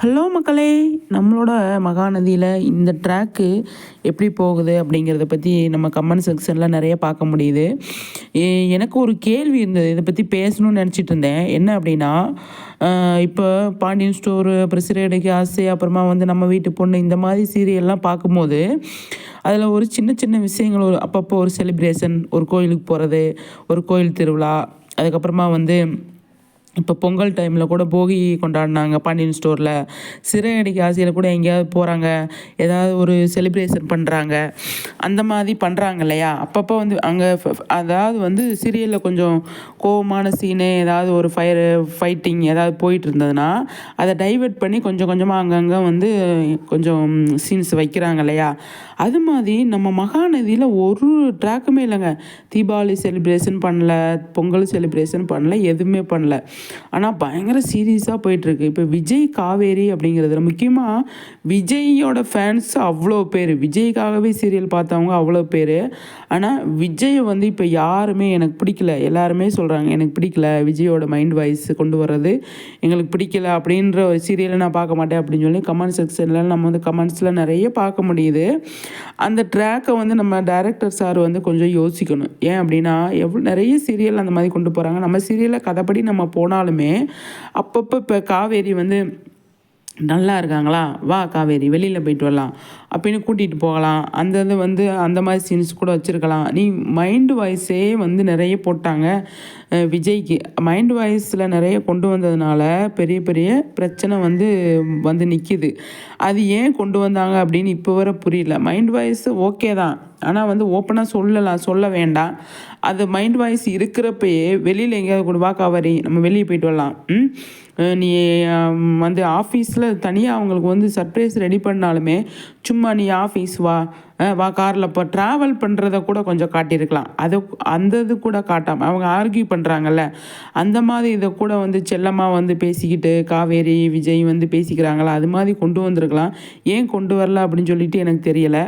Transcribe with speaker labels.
Speaker 1: Hello மக்களே நம்மளோட மகாநதியில் இந்த ட்ராக்கு எப்படி போகுது அப்படிங்கிறத பற்றி நம்ம கமெண்ட் செக்ஷனில் நிறைய பார்க்க முடியுது. எனக்கு ஒரு கேள்வி இருந்தது. இதை பற்றி பேசணும்னு நினச்சிட்டு இருந்தேன். என்ன அப்படின்னா இப்போ பாண்டியன் ஸ்டோரு அப்புறம் சிறையடைக்கு ஆசை அப்புறமா வந்து நம்ம வீட்டு பொண்ணு இந்த மாதிரி சீரியல்லாம் பார்க்கும்போது அதில் ஒரு சின்ன சின்ன விஷயங்கள் ஒரு அப்பப்போ ஒரு செலிப்ரேஷன் ஒரு கோயிலுக்கு போகிறது ஒரு கோயில் திருவிழா அதுக்கப்புறமா வந்து இப்போ பொங்கல் டைமில் கூட போகி கொண்டாடினாங்க பாண்டியன் ஸ்டோரில் சிறையடிக்கு ஆசையில் கூட எங்கேயாவது போகிறாங்க ஏதாவது ஒரு செலிப்ரேஷன் பண்ணுறாங்க அந்த மாதிரி பண்ணுறாங்க இல்லையா? அப்பப்போ வந்து அங்கே அதாவது வந்து சீரியலில் கொஞ்சம் கோபமான சீனு ஏதாவது ஒரு ஃபயர் ஃபைட்டிங் ஏதாவது போயிட்டு இருந்ததுன்னா அதை டைவெர்ட் பண்ணி கொஞ்சம் கொஞ்சமாக அங்கங்கே வந்து கொஞ்சம் சீன்ஸ் வைக்கிறாங்க இல்லையா? அது மாதிரி நம்ம மகாநதியில் ஒரு ட்ராக்குமே இல்லைங்க. தீபாவளி செலிப்ரேஷன் பண்ணல பொங்கல் செலிப்ரேஷன் பண்ணல எதுவுமே பண்ணல. ஆனால் பயங்கர சீரியஸாக போயிட்டுருக்கு. இப்போ விஜய் காவேரி அப்படிங்கிறதுல முக்கியமாக விஜயோட ஃபேன்ஸ் அவ்வளோ பேர். விஜய்க்காகவே சீரியல் பார்த்தவங்க அவ்வளோ பேர். ஆனால் விஜயை வந்து இப்போ யாருமே எனக்கு பிடிக்கல. எல்லாருமே சொல்கிறாங்க எனக்கு பிடிக்கல விஜயோட மைண்ட் வாய்ஸ் கொண்டு வர்றது. எங்களுக்கு பிடிக்கல அப்படின்ற ஒரு சீரியலை நான் பார்க்க மாட்டேன் அப்படின்னு சொல்லி கமெண்ட் செக்ஷனில் நம்ம வந்து கமெண்ட்ஸில் நிறைய பார்க்க முடியுது. அந்த ட்ராக்கை வந்து நம்ம டேரக்டர் சார் வந்து கொஞ்சம் யோசிக்கணும். ஏன் அப்படின்னா எவ்வளோ நிறைய சீரியல் அந்த மாதிரி கொண்டு போகிறாங்க நம்ம சீரியலை கதைப்படி நம்ம போனாலுமே அப்பப்போ இப்போ காவேரி வந்து நல்லா இருக்காங்களா? வா காவேரி வெளியில் போயிட்டு வரலாம். அப்படின்னு கூட்டிகிட்டு போகலாம். அந்த இது வந்து அந்த மாதிரி சீன்ஸ் கூட வச்சுருக்கலாம். நீ மைண்டு வாய்ஸே வந்து நிறைய போட்டாங்க விஜய்க்கு. மைண்ட் வாய்ஸில் நிறைய கொண்டு வந்ததுனால பெரிய பெரிய பிரச்சனை வந்து வந்து நிற்கிது அது ஏன் கொண்டு வந்தாங்க அப்படின்னு இப்போ வர புரியல. மைண்ட் வாய்ஸ் ஓகே தான். ஆனால் வந்து ஓப்பனாக சொல்லலாம் சொல்ல வேண்டாம் அது மைண்ட் வாய்ஸ் இருக்கிறப்பயே வெளியில் எங்கேயாவது கூட வா காவேரி. நம்ம வெளியே போயிட்டு வரலாம். நீ வந்து ஆஃபீஸில் தனியாக அவங்களுக்கு வந்து சர்ப்ரைஸ் ரெடி பண்ணாலுமே சும்மா நீ ஆஃபீஸ் வா வா காரில் இப்போ ட்ராவல் பண்ணுறத கூட கொஞ்சம் காட்டியிருக்கலாம். அதை அந்த இது கூட காட்டாமல் அவங்க ஆர்கியூ பண்ணுறாங்கல்ல அந்த மாதிரி இதை கூட வந்து செல்லமாக வந்து பேசிக்கிட்டு காவேரி விஜய் வந்து பேசிக்கிறாங்களா? அது மாதிரி கொண்டு வந்திருக்கலாம். ஏன் கொண்டு வரல அப்படின்னு சொல்லிட்டு எனக்கு தெரியலை.